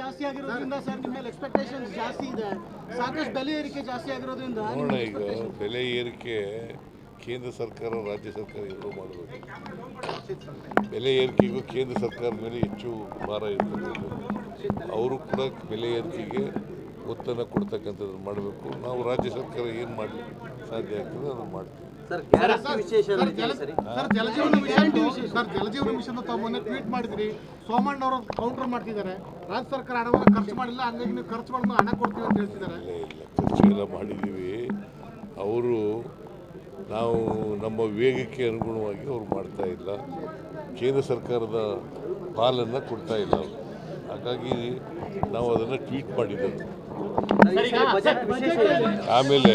ಜಾಸ್ತಿ ಆಗಿರೋದ್ರಿಂದ ಸರ್ ನಿಮ್ಮ ಮೇಲೆ ಎಕ್ಸ್ಪೆಕ್ಟೇಷನ್ಸ್ ಜಾಸ್ತಿ ಇದೆ. ಸಾಕಷ್ಟು ಬೆಲೆ ಏರಿಕೆ ಜಾಸ್ತಿ ಆಗಿರೋದ್ರಿಂದ ನಿಮ್ಮ ನೋಡೋಣ ಈಗ ಬೆಲೆ ಏರಿಕೆ ಕೇಂದ್ರ ಸರ್ಕಾರ ರಾಜ್ಯ ಸರ್ಕಾರ ಎರಡೂ ಮಾಡಬೇಕು. ಬೆಲೆ ಏರಿಕೆಗೂ ಕೇಂದ್ರ ಸರ್ಕಾರದ ಮೇಲೆ ಹೆಚ್ಚು ಭಾರ ಇರ್ತದೆ. ಅವರು ಕೂಡ ಬೆಲೆ ಏರಿಕೆಗೆ ಒತ್ತನ್ನು ಕೊಡ್ತಕ್ಕಂಥದ್ದು ಮಾಡಬೇಕು. ನಾವು ರಾಜ್ಯ ಸರ್ಕಾರ ಏನು ಮಾಡಲಿಕ್ಕೆ ಸಾಧ್ಯ ಆಗ್ತದೆ ಅದನ್ನು ಮಾಡ್ತೀವಿ. ಸರ್ ಗ್ಯಾರಂಟಿ ವಿಶೇಷ ಇದೆಯಾ ಸರಿ? Sir Jal Jeevan mission sir Jal Jeevan mission ತಾವು ಮೊನ್ನೆ ಟ್ವೀಟ್ ಮಾಡಿದ್ರಿ. ಸೋಮಣ್ಣ ಅವರು ಕೌಂಟರ್ ಮಾಡ್ತಿದ್ದಾರೆ. ರಾಜ್ಯ ಸರ್ಕಾರ ಹಣವನ್ನು ಖರ್ಚು ಮಾಡಿಲ್ಲ ಹಂಗಾಗಿ ನೀವು ಖರ್ಚು ಮಾಡಿದ ಹಣ ಕೊಡ್ತೀವಿ ಅಂತ ಹೇಳ್ತಿದ್ದಾರೆ. ಇಲ್ಲ ಇಲ್ಲ ಖರ್ಚು ಎಲ್ಲ ಮಾಡಿದ್ದೀವಿ. ಅವರು ನಾವು ನಮ್ಮ ವೇಗಕ್ಕೆ ಅನುಗುಣವಾಗಿ ಅವ್ರು ಮಾಡ್ತಾ ಇಲ್ಲ. ಕೇಂದ್ರ ಸರ್ಕಾರದ ಪಾಲನ್ನು ಕೊಡ್ತಾ ಇಲ್ಲ ಅವರು. ಹಾಗಾಗಿ ನಾವು ಅದನ್ನು ಟ್ವೀಟ್ ಮಾಡಿದ್ದೆವು ಆಮೇಲೆ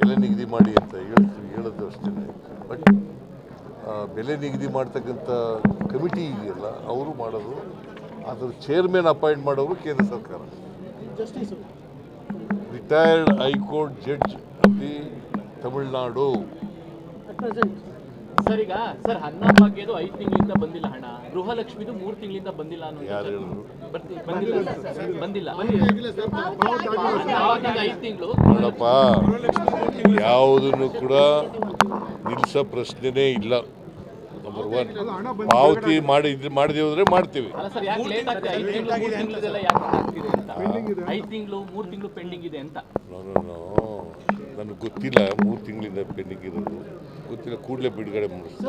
ಬೆಲೆ ನಿಗದಿ ಮಾಡಿ ಅಂತ ಹೇಳ್ತೀವಿ ಹೇಳೋದು ಅಷ್ಟೇ ಬಟ್ ಬೆಲೆ ನಿಗದಿ ಮಾಡ್ತಕ್ಕಂಥ ಕಮಿಟಿ ಇದೆಯಲ್ಲ ಅವರು ಮಾಡೋದು. ಅದ್ರ ಚೇರ್ಮನ್ ಅಪಾಯಿಂಟ್ ಮಾಡೋರು ಕೇಂದ್ರ ಸರ್ಕಾರ. Retired high court judge of the Tamil Nadu. Present sir ಈಗ ಸರ್ ಅನ್ನ ಭಾಗ್ಯದು ಐದು ತಿಂಗಳಿಂದ ಬಂದಿಲ್ಲ ಹಣ. ಗೃಹಲಕ್ಷ್ಮಿದು ಮೂರು ತಿಂಗಳಿಂದ ಬಂದಿಲ್ಲ ಅನ್ನೋ ಬಂದಿಲ್ಲ ಐದು ತಿಂಗಳು. ನೋಡಪ್ಪ ಯಾವುದನ್ನು ಕೂಡ ನಿಲ್ಸ ಪ್ರಶ್ನೆನೇ ಇಲ್ಲ. ನಂಬರ್ ಒನ್ ಪಾವತಿ ಮಾಡಿ ಮಾಡದೇ ಹೋದ್ರೆ ಮಾಡ್ತೀವಿ. ಅಲ್ಲ ಸರ್ ಯಾಕೆ ಲೇಟ್ ಆಗ್ತದೆ ಐದು ತಿಂಗಳು ಮೂರು ತಿಂಗಳದೆಲ್ಲ ಯಾಕೆ ಆಗ್ತಿದೆ ಅಂತ? ಐದು ತಿಂಗಳು ಮೂರು ತಿಂಗಳು ಪೆಂಡಿಂಗ್ ಇದೆ ಅಂತ. ನಾನು ನನಗೆ ಗೊತ್ತಿಲ್ಲ ಮೂರು ತಿಂಗಳಿಂದ ಪೆಂಡಿಂಗ್ ಇರೋದು. ಗೊತ್ತಿಲ್ಲ ಕೂಡಲೇ ಬಿಡುಗಡೆ ಮಾಡಿಸ್ತೀನಿ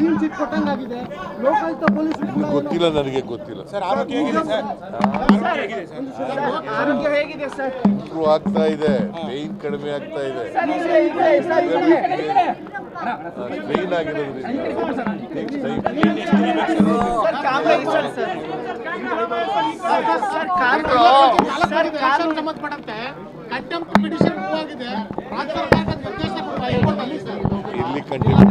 ಸರ್ ಕ್ಲೀನ್ ಚಿಟ್ ಆರೋಗ್ಯ ಏನೇ ಕೊಟ್ಟಂಗಾಗಿದೆ ಲೋಕಾಯುಕ್ತ ಪೊಲೀಸ್ ಗೊತ್ತಿಲ್ಲ ನನಗೆ ಗೊತ್ತಿಲ್ಲ. ಆರೋಗ್ಯ ಹೇಗಿದೆ ಸರ್ ಇಂಪ್ರೂವ್ ಆಗ್ತಾ ಇದೆ ಪೇನ್ ಕಡಿಮೆ ಆಗ್ತಾ ಇದೆ. ಪೇನ್ ಆಗಿರೋದ್ರಿಂದ. Takes time. ಸಂಬಂಧಪಟ್ಟಂತೆ ಕಂಟೆಂಪ್ಟ್ ಪಿಟಿಷನ್ ಮೂವ್ ಆಗಿದೆ. ರಾಜ್ಯ ಸರ್ಕಾರದ ನಿರ್ದೇಶನ ಕೊಟ್ಟು ಹೈಕೋರ್ಟ್ ಅಲ್ಲಿ ಸರ್ ಇಲ್ಲಿ ಕಂಟಿನ್ಯೂ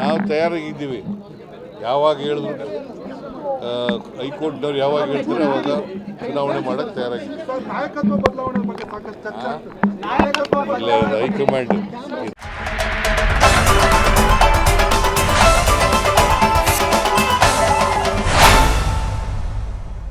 ನಾವು ತಯಾರಾಗಿದ್ದೀವಿ. ಯಾವಾಗ ಹೇಳಿದ್ರು ಹೈಕೋರ್ಟ್ನವ್ರು ಯಾವಾಗ ಹೇಳ್ತಾರೆ ಅವಾಗ ಚುನಾವಣೆ ಮಾಡಕ್ಕೆ ತಯಾರಾಗಿದ್ದೀವಿ. ನಾಯಕತ್ವ ಬದಲಾವಣೆ ಬಗ್ಗೆ ಸಾಕಷ್ಟು ಚರ್ಚೆ ಆಗ್ತದೆ. ಇಲ್ಲ ಇದು ಹೈಕಮಾಂಡ್